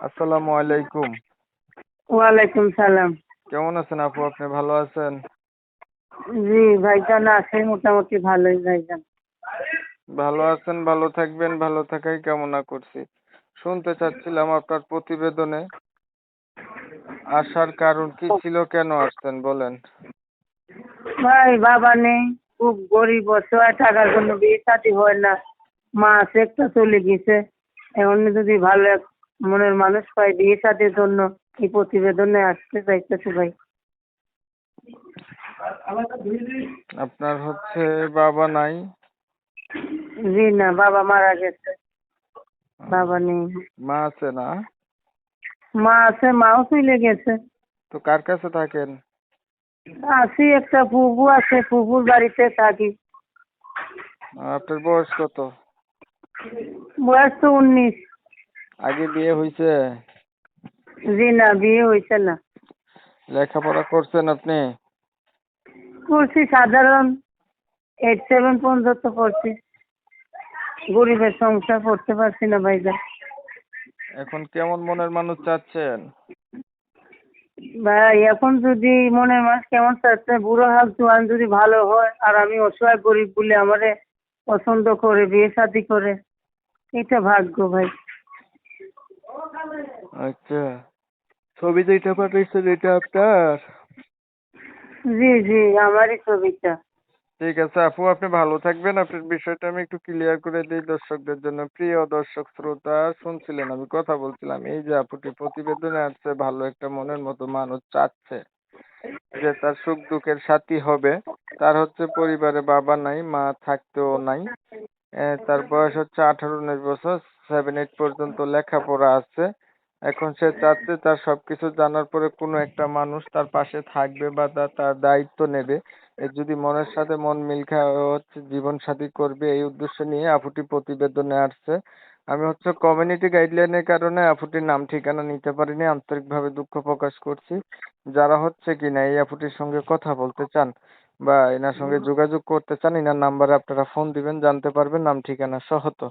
আসসালামু আলাইকুম। ওয়ালাইকুম সালাম। কেমন আছেন আপু? আপনি ভালো আছেন? জি ভাইজান আছে মোটামুটি ভালোই ভাইজান। ভালো আছেন ভালো থাকবেন ভালো থাকাই কামনা করছি। শুনতে চাচ্ছিলাম আপনার প্রতিবেদনে। আসার কারণ কি ছিল কেন আসছেন বলেন। ভাই বাবা নেই খুব গরিব অসহায় টাকার জন্য বিয়ে শাদী হয় না। মা আছে একটা চলে গেছে। এখন যদি ভালো এক মনের মানুষ পাই বিয়ে শাদীর জন্য এই প্রতিবেদনে আসতে চাইতেছে ভাই? আপনার হচ্ছে বাবা নাই। জি না বাবা মারা গেছে। বাবা নেই। মা আছে না? মা আছে মাও চলে গেছে। তো কার কাছে থাকেন? আছি একটা ফুফু আছে ফুফুর বাড়িতে থাকি। আপনার বয়স কত? বয়স তো উনিশ। আগে বিয়ে হয়েছে জি না বিয়ে হয়েছে না। লেখাপড়া করছেন আপনি? করছি সাধারণ এইট সেভেন পর্যন্ত পড়ছি। গরিবের সংসার করতে পারছি না ভাইজান। এখন কেমন মনের মানুষ চাচ্ছেন? ভাই এখন যদি মনের মাস কেমন চাচ্ছে বুড়ো হাল জোয়ান যদি ভালো হয় আর আমি অসহায় গরিব বলে আমারে পছন্দ করে বিয়ে শাদি করে এটা ভাগ্য ভাই। আচ্ছা। ছবি যেটা পাঠাইছেন এটা আপনার? জি জি আমারই ছবিটা। ঠিক আছে আপু আপনি ভালো থাকবেন। আপনার বিষয়টা আমি একটু ক্লিয়ার করে দিই দর্শকদের জন্য। প্রিয় দর্শক শ্রোতা শুনছিলেন আমি কথা বলছিলাম। এই যে আপুটি প্রতিবেদনে আসছে ভালো একটা মনের মতো মানুষ চাচ্ছে যে তার সুখ দুঃখের সাথী হবে। তার হচ্ছে পরিবারে বাবা নাই মা থাকতেও নাই। আহ, তার বয়স হচ্ছে আঠারো উনিশ বছর। সেভেন এইট পর্যন্ত লেখাপড়া আছে। এখন সে চাচ্ছে তার সবকিছু জানার পরে কোনো একটা মানুষ তার পাশে থাকবে বা তা- তার দায়িত্ব নেবে। যদি মনের সাথে মন মিল খায় হচ্ছে জীবন সাথী করবে, এই উদ্দেশ্য নিয়ে আপুটি প্রতিবেদনে আসছে। আমি হচ্ছে কমিউনিটি গাইডলাইনের কারণে আপুটির নাম ঠিকানা নিতে পারিনি, আন্তরিকভাবে দুঃখ প্রকাশ করছি। যারা হচ্ছে কিনা এই আপুটির সঙ্গে কথা বলতে চান বা এনার সঙ্গে যোগাযোগ করতে চান, এনার নাম্বারে আপনারা ফোন দিবেন, জানতে পারবেন, নাম ঠিকানা সহ তো।